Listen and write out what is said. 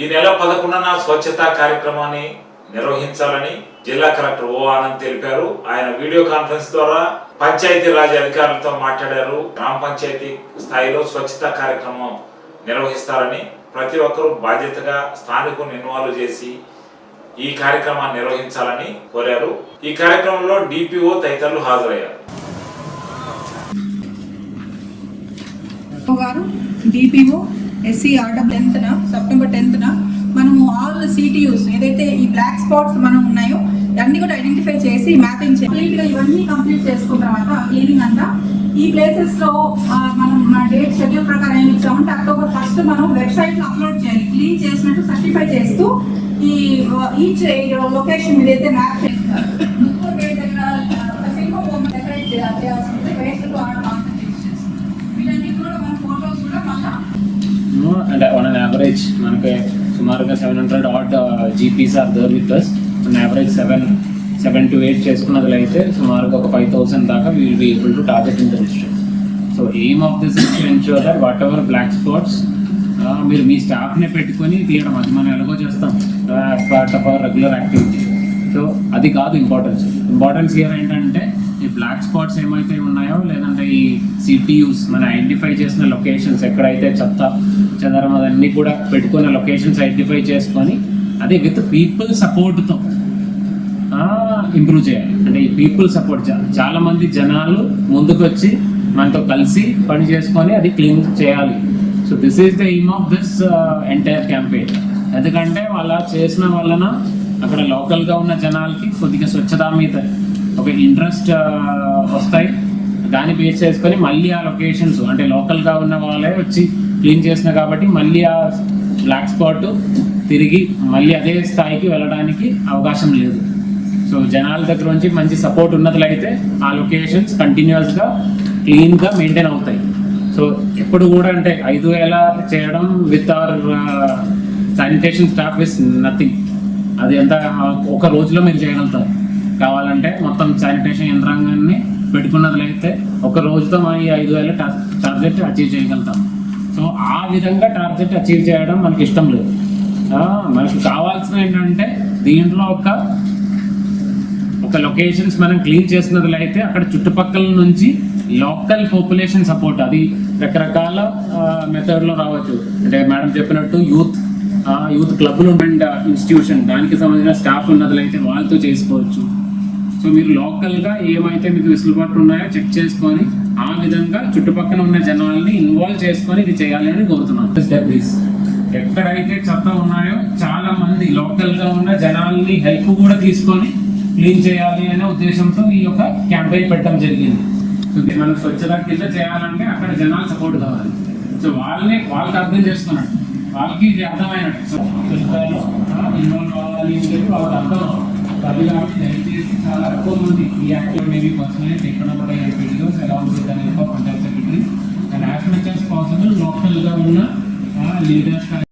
ఈ నెల పదకొండున స్వచ్ఛతా కార్యక్రమాన్ని నిర్వహించాలని జిల్లా కలెక్టర్ ఓ ఆనంద్ తెలిపారు. ఆయన వీడియో కాన్ఫరెన్స్ ద్వారా పంచాయతీ రాజ్ అధికారులతో మాట్లాడారు. గ్రామ పంచాయతీ స్థాయిలో స్వచ్ఛతా కార్యక్రమం నిర్వహిస్తారని ప్రతి ఒక్కరూ బాధ్యతగా స్థానికులను ఇన్వాల్వ్ చేసి ఈ కార్యక్రమాన్ని నిర్వహించాలని కోరారు. ఈ కార్యక్రమంలో డిపిఓ తదితరులు హాజరయ్యారు. గారు డిపిఓ ఎస్సీ ఆర్డర్ టెన్త్న సెప్టెంబర్ టెన్త్న మనము ఆల్ సిటీయూస్ ఏదైతే ఈ బ్లాక్ స్పాట్స్ మనం ఉన్నాయో అన్ని కూడా ఐడెంటిఫై చేసి మ్యాపింగ్ కంప్లీట్ ఇవన్నీ కంప్లీట్ చేసుకున్న తర్వాత క్లీనింగ్ అంతా. ఈ ప్లేసెస్లో మనం మన డేట్ షెడ్యూల్ ప్రకారం ఏమి ఇచ్చామంటే అక్టోబర్ ఫస్ట్ మనం వెబ్సైట్లో అప్లోడ్ చేయాలి. క్లీన్ చేసినట్టు సర్టిఫై చేస్తూ ఈ ఈచ్ లొకేషన్ ఏదైతే అయితే మ్యాప్ చేస్తారు. ముగ్గురు దగ్గర ఒక సింగిల్ డెకరేట్ చేయాల్సి ఉంటుంది వేస్ట్ టు ఆర్ కాన్సన్ట్రేషన్స్ వీటన్నిటి కూడా మన ఫోటోస్ కూడా మళ్ళా అంటే వన్ అన్ యావరేజ్ మనకి సుమారుగా seven hundred odd GPs are there with us one average seven seven to eight చేసుకున్నట్లయితే సుమారుగా ఒక ఫైవ్ థౌసండ్ దాకా will be able to target in the district so aim of this is to that whatever black spots మీరు మీ స్టాఫ్నే పెట్టుకొని తీయడం అది మనం ఎలాగో చేస్తాం. As part of our regular activity so అది కాదు ఇంపార్టెన్స్ ఇంపార్టెన్స్ ఇయర్ ఏంటంటే హాట్స్పాట్స్ స్పాట్స్ ఏమైతే ఉన్నాయో లేదంటే ఈ సిటీయూస్ మనం ఐడెంటిఫై చేసిన లొకేషన్స్ ఎక్కడైతే చెత్త చెదరం అదన్నీ కూడా పెట్టుకున్న లొకేషన్స్ ఐడెంటిఫై చేసుకొని అదే విత్ పీపుల్ సపోర్ట్తో ఇంప్రూవ్ చేయాలి. అంటే ఈ పీపుల్ సపోర్ట్ చాలా మంది జనాలు ముందుకు వచ్చి మనతో కలిసి పని చేసుకొని అది క్లీన్ చేయాలి. So this is the aim of this entire campaign ఎందుకంటే వాళ్ళ చేసిన వలన అక్కడ లోకల్గా ఉన్న జనాలకి కొద్దిగా స్వచ్ఛత మీద ఒక ఇంట్రెస్ట్ వస్తాయి. దాన్ని బేస్ చేసుకొని మళ్ళీ ఆ లొకేషన్స్ అంటే లోకల్గా ఉన్న వాళ్ళే వచ్చి క్లీన్ చేసిన కాబట్టి మళ్ళీ ఆ బ్లాక్ స్పాట్ తిరిగి మళ్ళీ అదే స్థాయికి వెళ్ళడానికి అవకాశం లేదు. సో జనాల దగ్గర నుంచి మంచి సపోర్ట్ ఉన్నట్లయితే ఆ లొకేషన్స్ కంటిన్యూస్గా క్లీన్గా మెయింటైన్ అవుతాయి. సో ఎప్పుడు కూడా అంటే ఐదు వేల చేయడం with our sanitation staff is nothing అది ఎంత ఒక రోజులో మీరు చేయగలుగుతారు. కావాలంటే మొత్తం శానిటేషన్ యంత్రాంగాన్ని పెట్టుకున్నట్లయితే ఒక రోజుతో మనం ఈ ఐదు వేల టార్గెట్ అచీవ్ చేయగలుగుతాం. సో ఆ విధంగా టార్గెట్ అచీవ్ చేయడం మనకి ఇష్టం లేదు. మనకు మనకి కావాల్సిన ఏంటంటే దీంట్లో ఒక ఒక లొకేషన్స్ మనం క్లీన్ చేసినట్లయితే అక్కడ చుట్టుపక్కల నుంచి లోకల్ పాపులేషన్ సపోర్ట్ అది రకరకాల మెథడ్లో రావచ్చు. అంటే మేడం చెప్పినట్టు యూత్ యూత్ క్లబ్లు అండ్ ఇన్స్టిట్యూషన్. దానికి సంబంధించిన స్టాఫ్ ఉన్నట్లయితే వాళ్ళతో చేసుకోవచ్చు. సో మీరు లోకల్గా ఏమైతే మీకు వెసులుబాటు ఉన్నాయో చెక్ చేసుకొని ఆ విధంగా చుట్టుపక్కల ఉన్న జనాల్ని ఇన్వాల్వ్ చేసుకొని ఇది చేయాలి అని కోరుతున్నాను. ఎక్కడైతే చెత్త ఉన్నాయో చాలా మంది లోకల్గా ఉన్న జనాల్ని హెల్ప్ కూడా తీసుకొని క్లీన్ చేయాలి అనే ఉద్దేశంతో ఈ యొక్క క్యాంపెయిన్ పెట్టడం జరిగింది. సో మనం స్వచ్ఛత కింద చేయాలంటే అక్కడ జనాలు సపోర్ట్ కావాలి. సో వాళ్ళని వాళ్ళకి అర్థం చేసుకున్నాడు వాళ్ళకి ఇది అర్థమైనట్టు. ఇన్వాల్వ్ అవ్వాలి అని చెప్పి వాళ్ళకి అర్థం అవ్వాలి. కాబట్టి దయచేసి చాలా ఎక్కువ మంది ఈ active maybe personally taken up by videos ఎలా ఉంటుంది అనేది panchayat secretary and as much as possible లోకల్గా ఉన్న లీడర్స్